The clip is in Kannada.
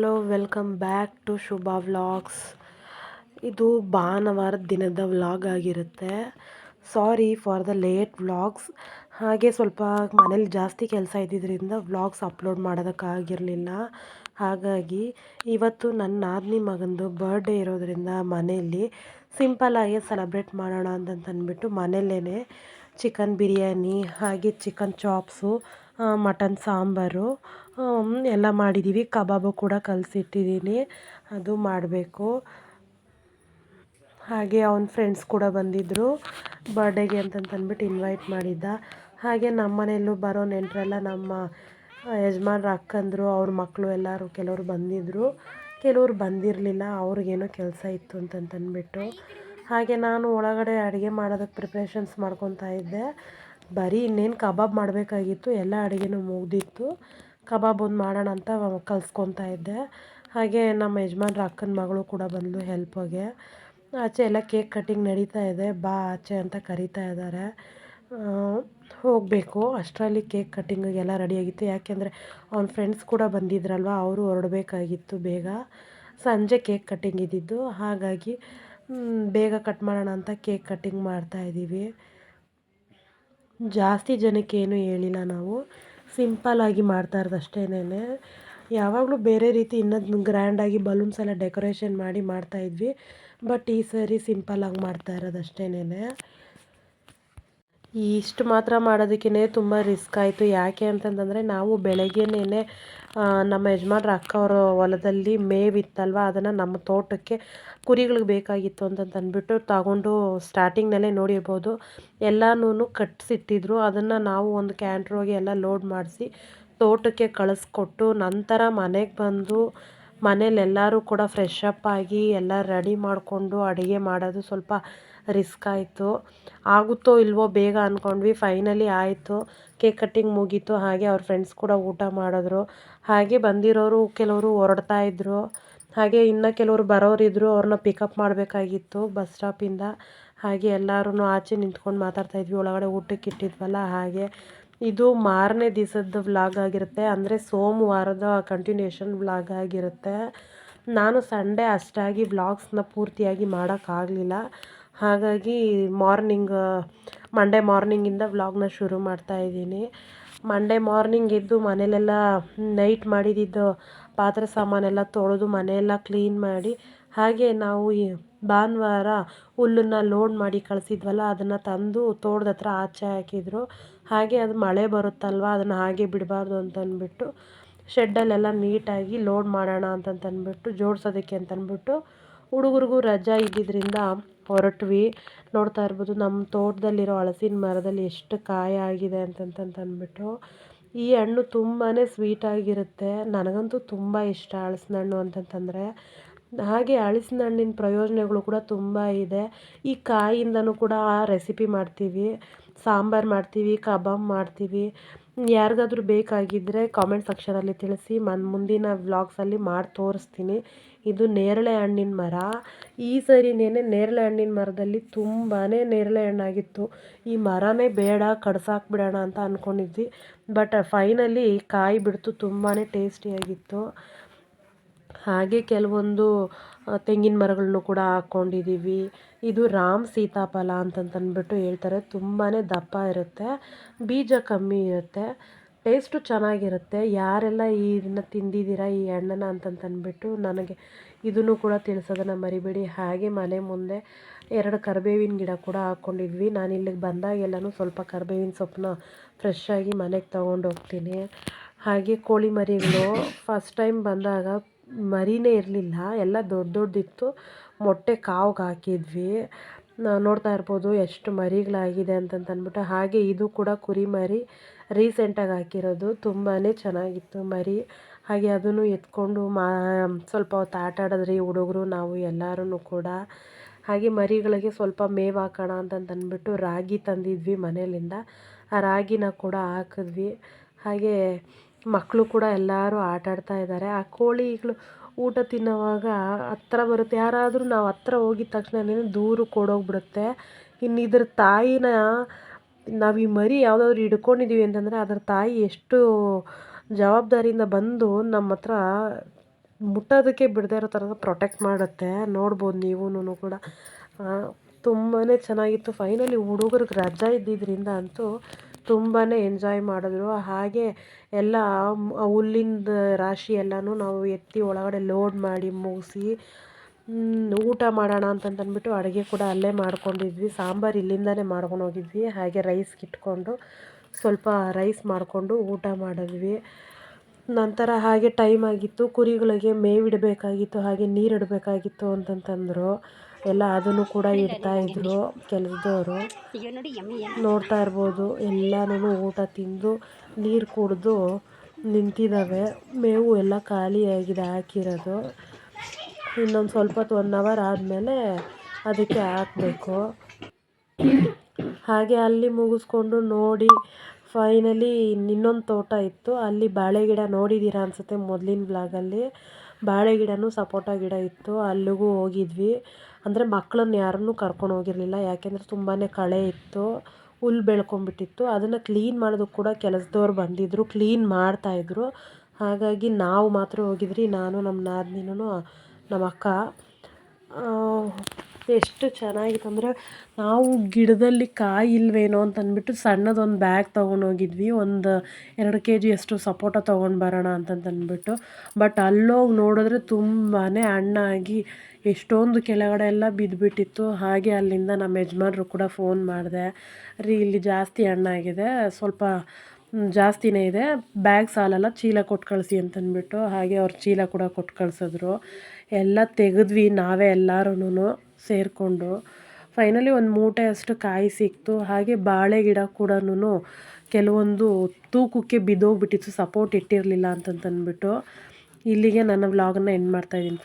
Hello welcome back to Shubha vlogs ಇದು ಭಾನುವಾರದ ದಿನದ ವ್ಲಾಗ್ ಆಗಿರುತ್ತೆ. Sorry for the late vlogs ಹಾಗೆ ಸ್ವಲ್ಪ ಮನೇಲಿ ಜಾಸ್ತಿ ಕೆಲಸ ಇದ್ದಿದ್ದರಿಂದ ವ್ಲಾಗ್ಸ್ ಅಪ್ಲೋಡ್ ಮಾಡೋದಕ್ಕಾಗಿರಲಿಲ್ಲ. ಹಾಗಾಗಿ ಇವತ್ತು ನನ್ನ ನಾದಿನಿ ಮಗಂದು ಬರ್ಡೇ ಇರೋದರಿಂದ ಮನೆಯಲ್ಲಿ ಸಿಂಪಲ್ಲಾಗಿ ಸೆಲೆಬ್ರೇಟ್ ಮಾಡೋಣ ಅಂತಂತಂದ್ಬಿಟ್ಟು ಮನೆಯಲ್ಲೇ ಚಿಕನ್ ಬಿರಿಯಾನಿ ಹಾಗೆ ಚಿಕನ್ ಚಾಪ್ಸು ಮಟನ್ ಸಾಂಬಾರು ಎಲ್ಲ ಮಾಡಿದ್ದೀವಿ ಕಬಾಬು ಕೂಡ ಕಲಸಿಟ್ಟಿದ್ದೀನಿ ಅದು ಮಾಡಬೇಕು. ಹಾಗೆ ಅವನ ಫ್ರೆಂಡ್ಸ್ ಕೂಡ ಬಂದಿದ್ದರು ಬರ್ಡೇಗೆ ಅಂತಂತಂದ್ಬಿಟ್ಟು ಇನ್ವೈಟ್ ಮಾಡಿದ್ದ. ಹಾಗೆ ನಮ್ಮ ಮನೆಯಲ್ಲೂ ಬರೋ ನೆಂಟರೆಲ್ಲ ನಮ್ಮ ಯಜಮಾನ್ರ ಅಕ್ಕಂದರು, ಅವ್ರ ಮಕ್ಕಳು ಎಲ್ಲರೂ ಕೆಲವರು ಬಂದಿದ್ದರು ಕೆಲವರು ಬಂದಿರಲಿಲ್ಲ, ಅವ್ರಿಗೇನೋ ಕೆಲಸ ಇತ್ತು ಅಂತಂತಂದ್ಬಿಟ್ಟು ಹಾಗೆ ನಾನು ಒಳಗಡೆ ಅಡುಗೆ ಮಾಡೋದಕ್ಕೆ ಪ್ರಿಪ್ರೇಷನ್ಸ್ ಮಾಡ್ಕೊತಾ ಇದ್ದೆ. ಬರೀ ಇನ್ನೇನು ಕಬಾಬ್ ಮಾಡಬೇಕಾಗಿತ್ತು, ಎಲ್ಲ ಅಡುಗೆನೂ ಮುಗಿದಿತ್ತು. ಕಬಾಬ್ ಒಂದು ಮಾಡೋಣ ಅಂತ ಕಲ್ಸ್ಕೊತಾ ಇದ್ದೆ. ಹಾಗೆ ನಮ್ಮ ಯಜಮಾನ್ರ ಅಕ್ಕನ ಮಗಳು ಕೂಡ ಬಂದಳು ಹೆಲ್ಪ್ಗೆ ಆಚೆ ಎಲ್ಲ ಕೇಕ್ ಕಟ್ಟಿಂಗ್ ನಡೀತಾ ಇದೆ, ಬಾ ಆಚೆ ಅಂತ ಕರೀತಾ ಇದ್ದಾರೆ. ಹೋಗಬೇಕು. ಅಷ್ಟರಲ್ಲಿ ಕೇಕ್ ಕಟ್ಟಿಂಗಿಗೆಲ್ಲ ರೆಡಿಯಾಗಿತ್ತು ಯಾಕೆಂದರೆ ಅವ್ನ ಫ್ರೆಂಡ್ಸ್ ಕೂಡ ಬಂದಿದ್ರಲ್ವ, ಅವರು ಹೊರಡಬೇಕಾಗಿತ್ತು ಬೇಗ. ಸಂಜೆ ಕೇಕ್ ಕಟ್ಟಿಂಗ್ ಇದ್ದಿದ್ದು. ಹಾಗಾಗಿ ಬೇಗ ಕಟ್ ಮಾಡೋಣ ಅಂತ ಕೇಕ್ ಕಟ್ಟಿಂಗ್ ಮಾಡ್ತಾಯಿದ್ದೀವಿ ಜಾಸ್ತಿ ಜನಕ್ಕೆ ಏನು ಹೇಳಿಲ್ಲ ನಾವು. ಸಿಂಪಲ್ಲಾಗಿ ಮಾಡ್ತಾ ಇರೋದು ಅಷ್ಟೇನೆ ಯಾವಾಗಲೂ ಬೇರೆ ರೀತಿ ಇನ್ನೊಂದು ಗ್ರ್ಯಾಂಡಾಗಿ ಬಲೂನ್ಸ್ ಎಲ್ಲ ಡೆಕೋರೇಷನ್ ಮಾಡಿ ಮಾಡ್ತಾಯಿದ್ವಿ ಬಟ್ ಈ ಸರಿ ಸಿಂಪಲ್ಲಾಗಿ ಮಾಡ್ತಾ ಇರೋದು ಅಷ್ಟೇನೆ ಇಷ್ಟು ಮಾತ್ರ ಮಾಡೋದಕ್ಕೇ ತುಂಬ ರಿಸ್ಕ್ ಆಯಿತು. ಯಾಕೆ ಅಂತಂತಂದರೆ ನಾವು ಬೆಳಗ್ಗೆನೇ ನಮ್ಮ ಯಜಮಾನ್ರ ಅಕ್ಕ ಅವರ ಹೊಲದಲ್ಲಿ ಮೇವಿತ್ತಲ್ವ? ಅದನ್ನು ನಮ್ಮ ತೋಟಕ್ಕೆ ಕುರಿಗಳಿಗೆ ಬೇಕಾಗಿತ್ತು ಅಂತಂತಂದ್ಬಿಟ್ಟು ತಗೊಂಡು ಸ್ಟಾರ್ಟಿಂಗ್ನಲ್ಲೇ ನೋಡಿರ್ಬೋದು. ಎಲ್ಲನೂ ಕಟ್ಸಿಟ್ಟಿದ್ರು. ಅದನ್ನು ನಾವು ಒಂದು ಕ್ಯಾಂಟ್ರೋಗೆ ಎಲ್ಲ ಲೋಡ್ ಮಾಡಿಸಿ ತೋಟಕ್ಕೆ ಕಳಿಸ್ಕೊಟ್ಟು ನಂತರ ಮನೆಗೆ ಬಂದು ಮನೇಲೆಲ್ಲರೂ ಕೂಡ ಫ್ರೆಶ್ ಅಪ್ ಆಗಿ ಎಲ್ಲ ರೆಡಿ ಮಾಡಿಕೊಂಡು ಅಡುಗೆ ಮಾಡೋದು ಸ್ವಲ್ಪ ರಿಸ್ಕ್ ಆಯಿತು. ಆಗುತ್ತೋ ಇಲ್ವೋ ಬೇಗ ಅಂದ್ಕೊಂಡ್ವಿ ಫೈನಲಿ ಆಯಿತು. ಕೇಕ್ ಕಟ್ಟಿಂಗ್ ಮುಗೀತು. ಹಾಗೆ ಅವ್ರ ಫ್ರೆಂಡ್ಸ್ ಕೂಡ ಊಟ ಮಾಡಿದ್ರು. ಹಾಗೆ ಬಂದಿರೋರು ಕೆಲವರು ಹೊರಡ್ತಾ ಇದ್ದರು ಹಾಗೆ ಇನ್ನು ಕೆಲವರು ಬರೋರಿದ್ದರು ಅವ್ರನ್ನ ಪಿಕಪ್ ಮಾಡಬೇಕಾಗಿತ್ತು ಬಸ್ ಸ್ಟಾಪಿಂದ ಹಾಗೆ ಎಲ್ಲರೂ ಆಚೆ ನಿಂತ್ಕೊಂಡು ಮಾತಾಡ್ತಾಯಿದ್ವಿ ಒಳಗಡೆ ಊಟಕ್ಕೆ ಇಟ್ಟಿದ್ವಲ್ಲ, ಹಾಗೆ. ಇದು ಮಾರನೇ ದಿವಸದ ವ್ಲಾಗ್ ಆಗಿರುತ್ತೆ. ಅಂದರೆ ಸೋಮವಾರದ ಕಂಟಿನ್ಯೂಷನ್ ವ್ಲಾಗ್ ಆಗಿರುತ್ತೆ. ನಾನು ಸಂಡೇ ಅಷ್ಟಾಗಿ ವ್ಲಾಗ್ಸ್ನ ಪೂರ್ತಿಯಾಗಿ ಮಾಡೋಕ್ಕಾಗಲಿಲ್ಲ ಹಾಗಾಗಿ ಮಾರ್ನಿಂಗ್ ಮಂಡೇ ಮಾರ್ನಿಂಗಿಂದ ವ್ಲಾಗ್ನ ಶುರು ಮಾಡ್ತಾ ಇದ್ದೀನಿ. ಮಂಡೇ ಮಾರ್ನಿಂಗ್ ಎದ್ದು ಮನೇಲೆಲ್ಲ ನೈಟ್ ಮಾಡಿದ್ದಿದ್ದು ಪಾತ್ರೆ ಸಾಮಾನೆಲ್ಲ ತೊಳೆದು ಮನೆಯೆಲ್ಲ ಕ್ಲೀನ್ ಮಾಡಿ, ಹಾಗೆ ನಾವು ಈ ಭಾನುವಾರ ಹುಲ್ಲನ್ನು ಲೋಡ್ ಮಾಡಿ ಕಳಿಸಿದ್ವಲ್ಲ, ಅದನ್ನು ತಂದು ತೋಟದ ಹತ್ರ ಆಚೆ ಹಾಕಿದ್ರು. ಹಾಗೆ ಅದು ಮಳೆ ಬರುತ್ತಲ್ವ, ಅದನ್ನು ಹಾಗೆ ಬಿಡಬಾರ್ದು ಅಂತಂದ್ಬಿಟ್ಟು ಶೆಡ್ಡಲ್ಲೆಲ್ಲ ನೀಟಾಗಿ ಲೋಡ್ ಮಾಡೋಣ ಅಂತಂತಂದ್ಬಿಟ್ಟು ಜೋಡಿಸೋದಕ್ಕೆ ಅಂತಂದ್ಬಿಟ್ಟು ಹುಡುಗರಿಗೂ ರಜಾ ಇದ್ದಿದ್ದರಿಂದ ಹೊರಟ್ವಿ. ನೋಡ್ತಾ ಇರ್ಬೋದು ನಮ್ಮ ತೋಟದಲ್ಲಿರೋ ಹಳಸಿನ ಮರದಲ್ಲಿ ಎಷ್ಟು ಕಾಯಿ ಆಗಿದೆ ಅಂತಂತಂತಂದ್ಬಿಟ್ಟು ಈ ಹಣ್ಣು ತುಂಬಾ ಸ್ವೀಟಾಗಿರುತ್ತೆ ನನಗಂತೂ ತುಂಬ ಇಷ್ಟ ಹಳಸಿನ ಹಣ್ಣು ಅಂತಂತಂದರೆ. ಹಾಗೆ ಹಳಸಿನ ಹಣ್ಣಿನ ಪ್ರಯೋಜನಗಳು ಕೂಡ ತುಂಬ ಇದೆ. ಈ ಕಾಯಿಂದನೂ ಕೂಡ ರೆಸಿಪಿ ಮಾಡ್ತೀವಿ. ಸಾಂಬಾರು ಮಾಡ್ತೀವಿ, ಕಬಾಬ್ ಮಾಡ್ತೀವಿ. ಯಾರಿಗಾದ್ರೂ ಬೇಕಾಗಿದ್ದರೆ ಕಾಮೆಂಟ್ ಸೆಕ್ಷನಲ್ಲಿ ತಿಳಿಸಿ, ಮನ್, ಮುಂದಿನ ವ್ಲಾಗ್ಸಲ್ಲಿ ಮಾಡಿ ತೋರಿಸ್ತೀನಿ. ಇದು ನೇರಳೆ ಹಣ್ಣಿನ ಮರ. ಈ ಸರಿನೇ ನೇರಳೆ ಹಣ್ಣಿನ ಮರದಲ್ಲಿ ತುಂಬಾ ನೇರಳೆ ಹಣ್ಣಾಗಿತ್ತು. ಈ ಮರನೇ ಬೇಡ, ಕಡ್ಸಾಕ್ಬಿಡೋಣ ಅಂತ ಅಂದ್ಕೊಂಡಿದ್ವಿ ಬಟ್ ಫೈನಲಿ ಕಾಯಿ ಬಿಡ್ತು ತುಂಬಾ ಟೇಸ್ಟಿಯಾಗಿತ್ತು ಹಾಗೆ ಕೆಲವೊಂದು ತೆಂಗಿನ ಮರಗಳನ್ನು ಕೂಡ ಹಾಕ್ಕೊಂಡಿದ್ದೀವಿ. ಇದು ರಾಮ್ ಸೀತಾಫಲ ಅಂತಂತಂದ್ಬಿಟ್ಟು ಹೇಳ್ತಾರೆ. ತುಂಬಾ ದಪ್ಪ ಇರುತ್ತೆ, ಬೀಜ ಕಮ್ಮಿ ಇರುತ್ತೆ, ಟೇಸ್ಟು ಚೆನ್ನಾಗಿರುತ್ತೆ. ಯಾರೆಲ್ಲ ಇದನ್ನು ತಿಂದಿದ್ದೀರಾ, ಈ ಹಣ್ಣನ್ನು ಅಂತಂತಂದ್ಬಿಟ್ಟು ನನಗೆ ಇದನ್ನು ಕೂಡ ತಿಳಿಸೋದನ್ನು ಮರಿಬೇಡಿ. ಹಾಗೆ ಮನೆ ಮುಂದೆ ಎರಡು ಕರಿಬೇವಿನ ಗಿಡ ಕೂಡ ಹಾಕ್ಕೊಂಡಿದ್ವಿ. ನಾನು ಇಲ್ಲಿಗೆ ಬಂದಾಗೆಲ್ಲನೂ ಸ್ವಲ್ಪ ಕರಿಬೇವಿನ ಸೊಪ್ಪನ್ನ ಫ್ರೆಶ್ಶಾಗಿ ಮನೆಗೆ ತೊಗೊಂಡೋಗ್ತೀನಿ. ಹಾಗೆ ಕೋಳಿ ಮರಿಗಳು ಫಸ್ಟ್ ಟೈಮ್ ಬಂದಾಗ ಮರಿನೇ ಇರಲಿಲ್ಲ. ಎಲ್ಲ ದೊಡ್ಡ ದೊಡ್ಡದಿತ್ತು ಮೊಟ್ಟೆ ಕಾವ್ಗೆ ಹಾಕಿದ್ವಿ. ನೋಡ್ತಾ ಇರ್ಬೋದು ಎಷ್ಟು ಮರಿಗಳಾಗಿದೆ ಅಂತಂತಂದ್ಬಿಟ್ಟು ಹಾಗೆ ಇದು ಕೂಡ ಕುರಿ ಮರಿ. ರೀಸೆಂಟಾಗಿ ಹಾಕಿರೋದು. ತುಂಬಾ ಚೆನ್ನಾಗಿತ್ತು ಮರಿ. ಹಾಗೆ ಅದನ್ನು ಎತ್ಕೊಂಡು ಮಾ, ಸ್ವಲ್ಪ ಹೊತ್ತು ಆಟ ಆಡಿದ್ರಿ ಹುಡುಗರು, ನಾವು ಎಲ್ಲರೂ ಕೂಡ. ಹಾಗೆ ಮರಿಗಳಿಗೆ ಸ್ವಲ್ಪ ಮೇವು ಹಾಕೋಣ ಅಂತಂತಂದ್ಬಿಟ್ಟು ರಾಗಿ ತಂದಿದ್ವಿ ಮನೆಯಲ್ಲಿಂದ ಆ ರಾಗಿನ ಕೂಡ ಹಾಕಿದ್ವಿ. ಹಾಗೆ ಮಕ್ಕಳು ಕೂಡ ಎಲ್ಲರೂ ಆಟ ಆಡ್ತಾ ಇದ್ದಾರೆ. ಆ ಕೋಳಿಗಳು ಊಟ ತಿನ್ನುವಾಗ ಹತ್ರ ಬರುತ್ತೆ. ಯಾರಾದರೂ ನಾವು ಹತ್ರ ಹೋಗಿದ ತಕ್ಷಣನೇ ದೂರಕ್ಕೆ ಕೊಡೋಗ್ಬಿಡುತ್ತೆ. ಇನ್ನು ಇದ್ರ ತಾಯಿನ ನಾವು ಈ ಮರಿ ಯಾವುದಾದ್ರು ಹಿಡ್ಕೊಂಡಿದ್ದೀವಿ ಅಂತಂದರೆ ಅದರ ತಾಯಿ ಎಷ್ಟು ಜವಾಬ್ದಾರಿಯಿಂದ ಬಂದು ನಮ್ಮ ಹತ್ರ ಮುಟ್ಟೋದಕ್ಕೆ ಬಿಡದೇ ಇರೋ ಥರ ಪ್ರೊಟೆಕ್ಟ್ ಮಾಡುತ್ತೆ. ನೋಡ್ಬೋದು ನೀವೂ ಕೂಡ. ತುಂಬಾ ಚೆನ್ನಾಗಿತ್ತು. ಫೈನಲಿ ಹುಡುಗರಿಗೆ ರಜಾ ಇದ್ದಿದ್ದರಿಂದ ಅಂತೂ ತುಂಬಾ ಎಂಜಾಯ್ ಮಾಡಿದ್ರು. ಹಾಗೆ ಎಲ್ಲ ಹುಲ್ಲಿಂದ ರಾಶಿ ಎಲ್ಲನೂ ನಾವು ಎತ್ತಿ ಒಳಗಡೆ ಲೋಡ್ ಮಾಡಿ ಮುಗಿಸಿ ಊಟ ಮಾಡೋಣ ಅಂತಂತಂದ್ಬಿಟ್ಟು ಅಡುಗೆ ಕೂಡ ಅಲ್ಲೇ ಮಾಡ್ಕೊಂಡಿದ್ವಿ. ಸಾಂಬಾರು ಇಲ್ಲಿಂದಲೇ ಮಾಡ್ಕೊಂಡು ಹೋಗಿದ್ವಿ. ಹಾಗೆ ರೈಸ್ ಇಟ್ಕೊಂಡು ಸ್ವಲ್ಪ ರೈಸ್ ಮಾಡಿಕೊಂಡು ಊಟ ಮಾಡಿದ್ವಿ. ನಂತರ ಹಾಗೆ ಟೈಮ್ ಆಗಿತ್ತು. ಕುರಿಗಳಿಗೆ ಮೇವಿಡಬೇಕಾಗಿತ್ತು ಹಾಗೆ ನೀರಿಡಬೇಕಾಗಿತ್ತು ಅಂತಂತಂದರು. ಎಲ್ಲ ಅದನ್ನು ಕೂಡ ಇಡ್ತಾ ಇದ್ರು ಕೆಲಸದವರು. ನೋಡ್ತಾ ಇರ್ಬೋದು ಎಲ್ಲನೂ ಊಟ ತಿಂದು ನೀರು ಕುಡಿದು ನಿಂತಿದ್ದಾವೆ ಮೇವು ಎಲ್ಲ ಖಾಲಿಯಾಗಿದೆ ಹಾಕಿರೋದು. ಇನ್ನೊಂದು ಸ್ವಲ್ಪ ಹೊತ್ತು ಒನ್ ಅವರ್ ಆದಮೇಲೆ ಅದಕ್ಕೆ ಹಾಕಬೇಕು. ಹಾಗೆ ಅಲ್ಲಿ ಮುಗಿಸ್ಕೊಂಡು ನೋಡಿ ಫೈನಲಿ ಇನ್ನೊಂದು ತೋಟ ಇತ್ತು. ಅಲ್ಲಿ ಬಾಳೆ ಗಿಡ ನೋಡಿದ್ದೀರಾ ಅನಿಸುತ್ತೆ ಮೊದಲಿನ ಬ್ಲಾಗಲ್ಲಿ ಬಾಳೆ ಗಿಡನೂ ಸಪೋಟ ಗಿಡ ಇತ್ತು. ಅಲ್ಲಿಗೂ ಹೋಗಿದ್ವಿ. ಅಂದರೆ ಮಕ್ಕಳನ್ನ ಯಾರನ್ನೂ ಕರ್ಕೊಂಡು ಹೋಗಿರಲಿಲ್ಲ. ಯಾಕೆಂದರೆ ತುಂಬಾ ಕಳೆ ಇತ್ತು, ಹುಲ್ಲು ಬೆಳ್ಕೊಂಬಿಟ್ಟಿತ್ತು ಅದನ್ನು ಕ್ಲೀನ್ ಮಾಡೋದಕ್ಕೆ ಕೂಡ ಕೆಲಸದವ್ರು ಬಂದಿದ್ದರು ಕ್ಲೀನ್ ಮಾಡ್ತಾಯಿದ್ರು ಹಾಗಾಗಿ ನಾವು ಮಾತ್ರ ಹೋಗಿದ್ರಿ, ನಾನು ನಮ್ಮ ನಾದಿನಿನೂ ನಮ್ಮ ಅಕ್ಕ. ಎಷ್ಟು ಚೆನ್ನಾಗಿತ್ತು ಅಂದರೆ ನಾವು ಗಿಡದಲ್ಲಿ ಕಾಯಿ ಇಲ್ವೇನೋ ಅಂತ ಅಂದ್ಬಿಟ್ಟು ಸಣ್ಣದೊಂದು ಬ್ಯಾಗ್ ತೊಗೊಂಡೋಗಿದ್ವಿ ಒಂದು ಎರಡು ಕೆ ಜಿ ಅಷ್ಟು ಸಪೋಟ ತೊಗೊಂಡು ಬರೋಣ ಅಂತಂತಂದ್ಬಿಟ್ಟು ಬಟ್ ಅಲ್ಲೋಗಿ ನೋಡಿದ್ರೆ ತುಂಬಾ ಹಣ್ಣಾಗಿ ಎಷ್ಟೊಂದು ಕೆಳಗಡೆ ಎಲ್ಲ ಬಿದ್ದುಬಿಟ್ಟಿತ್ತು ಹಾಗೆ ಅಲ್ಲಿಂದ ನಮ್ಮ ಯಜಮಾನ್ರು ಕೂಡ ಫೋನ್ ಮಾಡಿದೆ. ರೀ, ಇಲ್ಲಿ ಜಾಸ್ತಿ ಹಣ್ಣಾಗಿದೆ. ಸ್ವಲ್ಪ ಜಾಸ್ತಿನೇ ಇದೆ. ಬ್ಯಾಗ್ ಸಾಲಲ್ಲ, ಚೀಲ ಕೊಟ್ಟು ಕಳಿಸಿ ಅಂತಂದ್ಬಿಟ್ಟು ಹಾಗೆ ಅವ್ರು ಚೀಲ ಕೂಡ ಕೊಟ್ಟು ಕಳಿಸಿದ್ರು. ಎಲ್ಲ ತೆಗೆದ್ವಿ ನಾವೇ ಎಲ್ಲರೂ ಸೇರಿಕೊಂಡು ಫೈನಲಿ ಒಂದು ಮೂಟೆ ಅಷ್ಟು ಕಾಯಿ ಸಿಕ್ತು. ಹಾಗೆ ಬಾಳೆ ಗಿಡ ಕೂಡ ಕೆಲವೊಂದು ತೂಕಕ್ಕೆ ಬಿದ್ದೋಗ್ಬಿಟ್ಟಿತ್ತು. ಸಪೋರ್ಟ್ ಇಟ್ಟಿರಲಿಲ್ಲ ಅಂತಂತಂದ್ಬಿಟ್ಟು ಇಲ್ಲಿಗೆ ನನ್ನ ವ್ಲಾಗನ್ನ ಎಂಡ್ ಮಾಡ್ತಾಯಿದ್ದೀನಿ